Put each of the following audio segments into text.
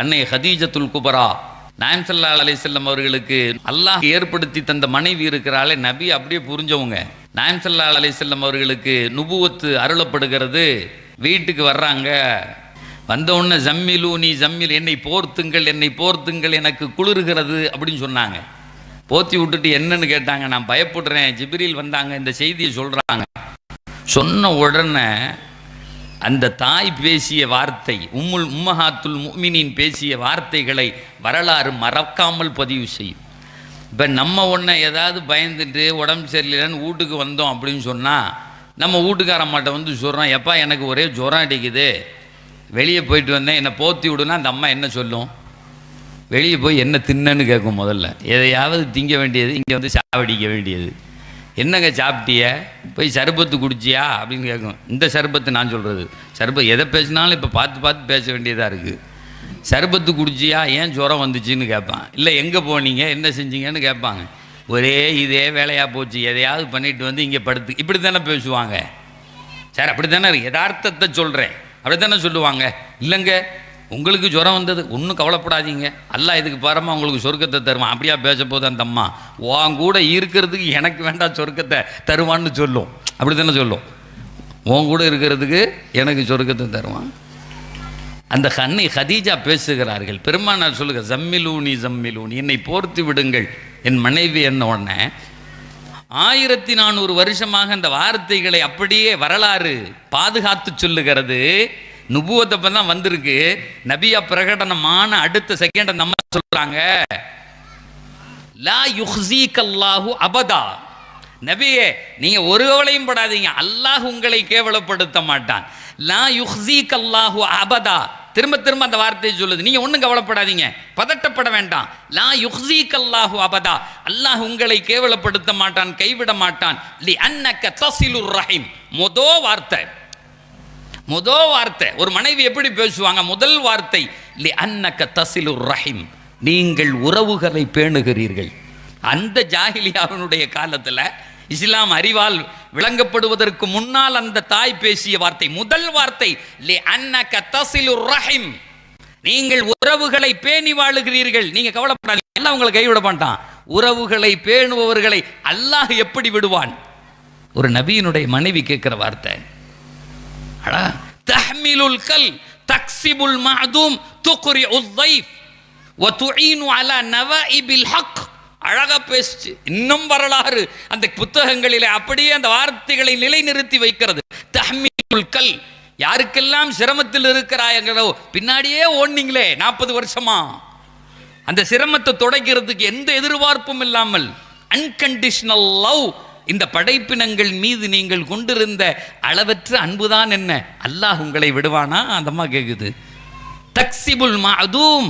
அன்னை ஹதீஜத்துல் குபரா நாயம் சல்லா அலிசல்லம் அவர்களுக்கு அல்லாஹ் ஏற்படுத்தி தந்த மனைவி இருக்கிறாளே நபி அப்படியே புரிஞ்சவங்க. நாயம் சல்லா அலிசல்லம் அவர்களுக்கு நுபுவத்து அருளப்படுகிறது. வீட்டுக்கு வர்றாங்க. வந்த உடனே ஜம்மிலு நீ ஜம்மில் என்னை போர்த்துங்கள் என்னை போர்த்துங்கள் எனக்கு குளிர்கிறது அப்படின்னு சொன்னாங்க. போத்தி விட்டுட்டு என்னன்னு கேட்டாங்க. நான் பயப்படுறேன். ஜிபிரில் வந்தாங்க இந்த செய்தியை சொல்கிறாங்க சொன்ன உடனே அந்த தாய் பேசிய வார்த்தை உம்முல் உம்மஹாத்துல் முமினின் பேசிய வார்த்தைகளை வரலாறு மறக்காமல் பதிவு செய்யும். இப்போ நம்ம ஒன்றை ஏதாவது பயந்துட்டு உடம்பு சரியில்லைன்னு வீட்டுக்கு வந்தோம் அப்படின்னு சொன்னால் நம்ம வீட்டுக்காரம்மாட்ட வந்து சொல்கிறோம் எப்பா எனக்கு ஒரே ஜுரம் அடிக்குது. வெளியே போயிட்டு வந்தேன் என்னை போத்தி விடுனா அந்த அம்மா என்ன சொல்லும்? வெளியே போய் என்ன தின்னன்னு கேட்கும் முதல்ல. எதையாவது திங்க வேண்டியது இங்கே வந்து சாவடிக்க வேண்டியது. என்னங்க சாப்பிட்டிய? போய் சர்பத்து குடிச்சியா? அப்படின்னு கேட்கும். இந்த சர்பத்து நான் சொல்கிறது சர்பத் எதை பேசினாலும் இப்போ பார்த்து பார்த்து பேச வேண்டியதாக இருக்குது சர்பத்து குடிச்சியா? ஏன் ஜுரம் வந்துச்சுன்னு கேட்பான். இல்லை எங்கே போனீங்க? என்ன செஞ்சீங்கன்னு கேட்பாங்க. ஒரே இதே வேலையாக போச்சு. எதையாவது பண்ணிட்டு வந்து இங்கே படுத்து இப்படி தானே பேசுவாங்க. சார் அப்படி தானே யதார்த்தத்தை சொல்கிறேன் அப்படி தானே சொல்லுவாங்க. இல்லைங்க. உங்களுக்கு ஜுரம் வந்தது ஒன்றும் கவலைப்படாதீங்க. அல்லா இதுக்கு பாரமாக உங்களுக்கு சொர்க்கத்தை தருவான். அப்படியா பேச போது அந்த அம்மா. உன் கூட இருக்கிறதுக்கு எனக்கு வேண்டாம் சொர்க்கத்தை தருவான்னு சொல்லும். அப்படி தானே சொல்லும். உன் கூட இருக்கிறதுக்கு எனக்கு சொர்க்கத்தை தருவான். அந்த கண்ணை ஹதீஜா பேசுகிறார்கள். பெருமானார் சொல்லுங்க ஜம்மிலூனி ஜம்மிலூனி என்னை போர்த்து விடுங்கள். என் மனைவி என்ன உடனே ஆயிரத்தி நானூறு வருஷமாக அந்த வார்த்தைகளை அப்படியே வரலாறு பாதுகாத்து சொல்லுகிறது. நுபுவத்தப்ப தான் வந்திருக்கு. நபியா பிரகடனமான அடுத்த செகண்ட் அந்த அம்மா சொல்றாங்க. லா யுஹ்சீகல்லாஹு அபதா. நபியே நீங்கள் ஒரு கவலையும் படாதீங்க. அல்லாஹ் உங்களை கேவலப்படுத்த மாட்டான். லா யுஹ்சீகல்லாஹு அபதா. திரும்ப திரும்ப அந்த வார்த்தையை சொல்லுது. நீங்கள் ஒன்றும் கவலைப்படாதீங்க. பதட்டப்பட வேண்டாம். லா யுஹ்ஸீகல்லாஹு அபதா. அல்லாஹ் உங்களை கேவலப்படுத்த மாட்டான் கைவிட மாட்டான். லி அன்னக்க தசிலுர் ரஹீம். மொதோ வார்த்தை. முதோ வார்த்தை. ஒரு மனைவி எப்படி பேசுவாங்க? முதல் வார்த்தை லி அன்னக்க தசிலுர் ரஹிம். நீங்கள் உறவுகளை பேணுகிறீர்கள். அந்த ஜாகிலியாவினுடைய காலத்தில் இஸ்லாம் அறிவால் விளங்கப்படுவதற்கு முன்னால் அந்த தாய் பேசிய வார்த்தை. முதல் வார்த்தை லே அன்னக்க தசிலுர் ரஹிம். நீங்கள் உறவுகளை பேணி வாழுகிறீர்கள். நீங்க கவலைப்படாதீங்க. எல்லாம் உங்களை கைவிட மாட்டான். உறவுகளை பேணுபவர்களை அல்லாஹ் எப்படி விடுவான்? ஒரு நபியினுடைய மனைவி கேட்கிற வார்த்தை அடா. தஹ்மிலுல் கல் தக்ஸிபுல் மஹதூம் துக்ரி உத்தைஃப் வ துஈனு அலா நவாஇபில் ஹக். அழகா பேசுச்சு. இன்னும் வரலாறு. அந்த புத்தகங்களிலே அப்படியே அந்த வார்த்தைகளை நிலைநிறுத்தி வைக்கிறது. தஹ்மிலுல் கல். யாருக்கெல்லாம் சிரமத்தில் இருக்கிறாயங்களோ பின்னாடியே ஓடுனீங்களே நாற்பது வருஷமா. அந்த சிரமத்தை தொடக்கிறதுக்கு எந்த எதிர்பார்ப்பும் இல்லாமல் அன்கண்டிஷனல் லவ் இந்த படைப்பினங்கள் மீது நீங்கள் கொண்டிருந்த அளவற்ற அன்புதான் என்ன? அல்லாஹ் உங்களை விடுவானா? அந்தம்மா கேட்குது கேக்குது. தக்சிபுல் மாதூம்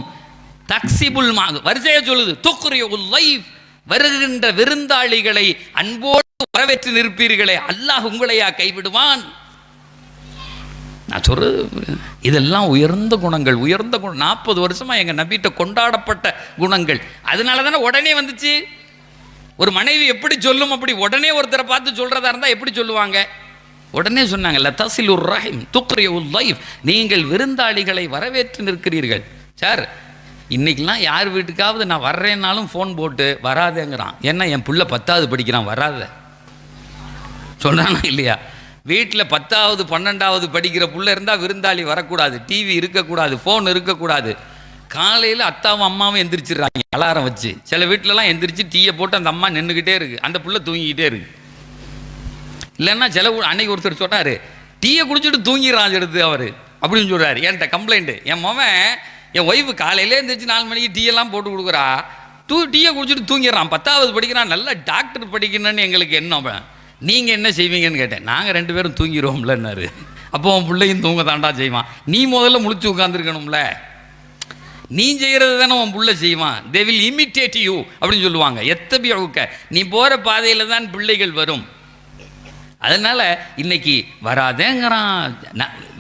தக்சிபுல் மா வரிசையா சொல்லுது. துக்குரிய லைஃப் வருகின்ற விருந்தாளிகளை அன்போடு வரவேற்று நிற்பீர்களே. அல்லாஹ் உங்களையா கைவிடுவான்? நான் சொல்ற இதெல்லாம் உயர்ந்த குணங்கள் உயர்ந்த குணம் நாற்பது வருஷமா எங்க நபிட்ட கொண்டாடப்பட்ட குணங்கள். அதனால தானே உடனே வந்துச்சு? ஒரு மனைவி எப்படி சொல்லும் அப்படி உடனே ஒருத்தரை பார்த்து சொல்றதா இருந்தா எப்படி சொல்லுவாங்க? உடனே சொன்னாங்க லத்தசில் உர் ரஹிம் துக்ரிய உல் லைஃப் நீங்கள் விருந்தாளிகளை வரவேற்று நிற்கிறீர்கள். சார் இன்னைக்கெல்லாம் யார் வீட்டுக்காவது நான் வர்றேன்னாலும் ஃபோன் போட்டு வராதேங்கிறான். ஏன்னா என் பிள்ளை பத்தாவது படிக்கிறான் வராத. சொல்கிறானா இல்லையா? வீட்டில் பத்தாவது பன்னெண்டாவது படிக்கிற பிள்ளை இருந்தால் விருந்தாளி வரக்கூடாது. டிவி இருக்கக்கூடாது ஃபோன் இருக்கக்கூடாது. காலையில் அத்தாவும் அம்மாவும் எந்திரிச்சிடுறாங்க. அலாரம் வச்சு. சில வீட்டிலலாம் எந்திரிச்சு டீயை போட்டு அந்த அம்மா நின்றுக்கிட்டே இருக்குது அந்த புள்ள தூங்கிக்கிட்டே இருக்கு. இல்லைன்னா சில அன்னைக்கு ஒருத்தர் சொன்னார் டீயை குடிச்சிட்டு தூங்கிடுறான் எடுத்து அவர். அப்படின்னு சொல்கிறார் என்கிட்ட கம்ப்ளைண்ட்டு என் மவன் என் ஒய்ஃபு காலையிலே எழுந்திரிச்சு நாலு மணிக்கு டீயெல்லாம் போட்டு கொடுக்குறா. தூ டீயை குடிச்சிட்டு தூங்கிடுறான். பத்தாவது படிக்கிறான். நல்ல டாக்டர் படிக்கணும்னு எங்களுக்கு என்ன அவன் நீங்கள் என்ன செய்வீங்கன்னு கேட்டேன். நாங்கள் ரெண்டு பேரும் தூங்கிடுவோம்லன்னாரு அப்போ உன் பிள்ளையும் தூங்க தாண்டா செய்வான். நீ முதல்ல முழிச்சு உட்காந்துருக்கணும்ல நீ செய்கிறது தானே உன் புள்ள செய்வான். தே வில் இமிட்டேட் யூ அப்படின்னு சொல்லுவாங்க. எத்தபி அவுக்க நீ போகிற பாதையில் தான் பிள்ளைகள் வரும். அதனால் இன்னைக்கு வராதேங்கிறான்.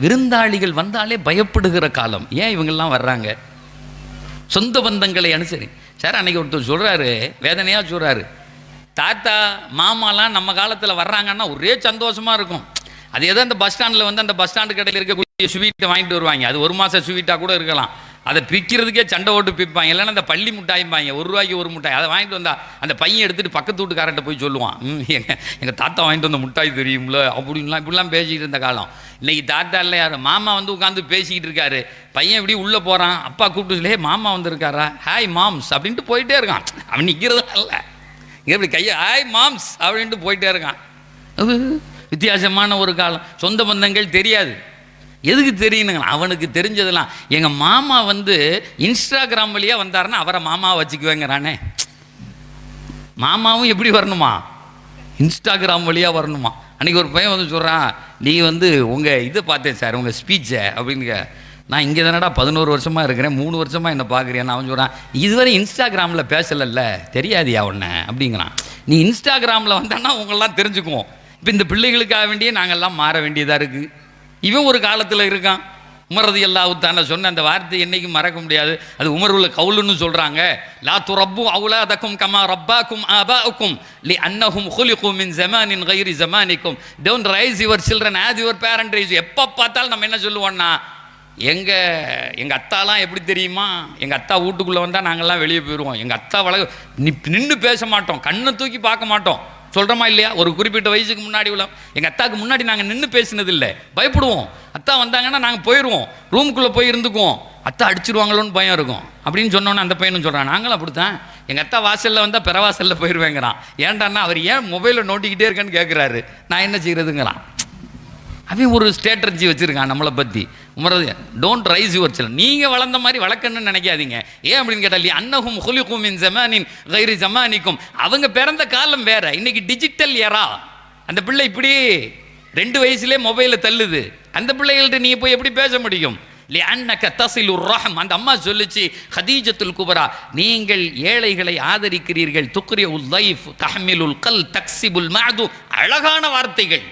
விருந்தாளிகள் வந்தாலே பயப்படுகிற காலம். ஏன் இவங்கெல்லாம் வர்றாங்க? சொந்த பந்தங்களை அனுசரி. சார் அன்னைக்கு ஒருத்தர் சொல்கிறாரு வேதனையாக சொல்கிறாரு தாத்தா மாமாலாம் நம்ம காலத்தில் வர்றாங்கன்னா ஒரே சந்தோஷமாக இருக்கும். அது ஏதோ அந்த பஸ் ஸ்டாண்டில் வந்து அந்த பஸ் ஸ்டாண்டு கடையில் இருக்கக்கூடிய ஸ்வீட்டை வாங்கிட்டு வருவாங்க. அது ஒரு மாதம் ஸ்வீட்டாக கூட இருக்கலாம். அதை பிக்கிறதுக்கே சண்டை ஓட்டு பிப்பாங்க. இல்லைன்னா அந்த பள்ளி மிட்டாய்ம்பாங்க. ஒரு ரூபாய்க்கு ஒரு மிட்டாய். அதை வாங்கிட்டு வந்தா அந்த பையன் எடுத்துட்டு பக்கத்து வீட்டுக்காரர்கிட்ட போய் சொல்லுவான். எங்கள் எங்கள் தாத்தா வாங்கிட்டு வந்த மிட்டாய் தெரியும்ல? அப்படின்லாம் இப்படிலாம் பேசிக்கிட்டு இருந்த காலம். இன்னைக்கு தாத்தா இல்லை யார்? மாமா வந்து உட்காந்து பேசிக்கிட்டு இருக்காரு. பையன் இப்படி உள்ளே போகிறான் அப்பா கூப்பிட்டு சொல்லியே மாமா வந்திருக்காரா? ஹாய் மாம்ஸ். அப்படின்ட்டு போயிட்டே இருக்கான். அவன் நிற்கிறதா இல்லை. இங்கே இப்படி கையை ஹாய் மாம்ஸ். அப்படின்ட்டு போயிட்டே இருக்கான். வித்தியாசமான ஒரு காலம். சொந்த பந்தங்கள் தெரியாது. எதுக்கு தெரியணுங்க அவனுக்கு தெரிஞ்சதெல்லாம். எங்கள் மாமா வந்து இன்ஸ்டாகிராம் வழியாக வந்தாருன்னா அவரை மாமாவை வச்சுக்குவேங்கிறானே. மாமாவும் எப்படி வரணுமா? இன்ஸ்டாகிராம் வழியாக வரணுமா? அன்றைக்கி ஒரு பையன் வந்து சொல்கிறான் நீ வந்து உங்கள் இதை பார்த்தேன் சார் உங்கள் ஸ்பீச்சை அப்படின்னு நான் இங்கே தானடா பதினோரு வருஷமாக இருக்கிறேன் மூணு வருஷமாக என்னை பார்க்குறியான்னு அவன் சொல்கிறான் இதுவரை இன்ஸ்டாகிராமில் பேசலைல்ல தெரியாதியா உன்னை? அப்படிங்கிறான். நீ இன்ஸ்டாகிராமில் வந்தான்னா உங்களெல்லாம் தெரிஞ்சுக்குவோம். இப்போ இந்த பிள்ளைகளுக்காக வேண்டியே நாங்கள்லாம் மாற வேண்டியதாக இருக்குது இவன் ஒரு காலத்தில் இருக்கான். உமரது எல்லாவுத்தான சொன்ன அந்த வார்த்தை என்னைக்கும் மறக்க முடியாது. அது உமருள்ள கவுலுன்னு சொல்கிறாங்க லா துரப்பு அவுலாதக்கும் கமா ரப்பாக்கும் ஆபாக்கும் லி அன்னஹும் ஹுலிக்கும் மின் ஜமானின் கைரி ஜமானிக்கும். Don't raise your children as your parent raise எப்போ பார்த்தாலும் நம்ம என்ன சொல்லுவோம்னா எங்கள் எங்கள் அத்தாலாம் எப்படி தெரியுமா? எங்கள் அத்தா வீட்டுக்குள்ளே வந்தால் நாங்கள்லாம் வெளியே போயிடுவோம் எங்கள் அத்தா வளர்க்க நின்று பேச மாட்டோம். கண்ணை தூக்கி பார்க்க மாட்டோம். சொல்கிறோமா இல்லையா? ஒரு குறிப்பிட்ட வயசுக்கு முன்னாடி உள்ள எங்கள் அத்தாவுக்கு முன்னாடி நாங்கள் நின்று பேசினது இல்லை பயப்படுவோம். அத்தா வந்தாங்கன்னா நாங்கள் போயிடுவோம் ரூமுக்குள்ளே போய் இருந்துக்குவோம். அத்தா அடிச்சிருவாங்களோன்னு பயம் இருக்கும். அப்படின்னு சொன்னோன்னே அந்த பையனும் சொல்கிறான் நாங்களும் அப்படித்தான். எங்கள் அத்தா வாசலில் வந்தால் பிற வாசலில் போயிடுவேங்கிறான் ஏன்டான்னா அவர் ஏன் மொபைலில் நோண்டிக்கிட்டே இருக்கேன்னு கேட்குறாரு நான் என்ன செய்கிறதுங்கிறான் அவன் ஒரு ஸ்ட்ராட்டஜி வச்சுருக்கான் நம்மளை பற்றி உமரது டோன்ட் ரைஸ் யுவர் சில்ட்ரன் நீங்கள் வளர்ந்த மாதிரி வளர்க்கணும்னு நினைக்காதீங்க. ஏன் அப்படின்னு கேட்டால் இல்லையா அன்னஹும் ஹுலிகும் இன் ஜமானின் கைரி ஜமானிக்கும். அவங்க பிறந்த காலம் வேற. இன்னைக்கு டிஜிட்டல் எரா அந்த பிள்ளை இப்படி ரெண்டு வயசுலேயே மொபைலில் தள்ளுது. அந்த பிள்ளைகள்ட்ட நீ போய் எப்படி பேச முடியும்? ரஹம். அந்த அம்மா சொல்லுச்சு ஹதீஜத்துல் குபரா நீங்கள் ஏழைகளை ஆதரிக்கிறீர்கள். துக்ரிய உல் லைஃப் தஹ்மிலுல் கல் தக்சிபுல் மாது. அழகான வார்த்தைகள்.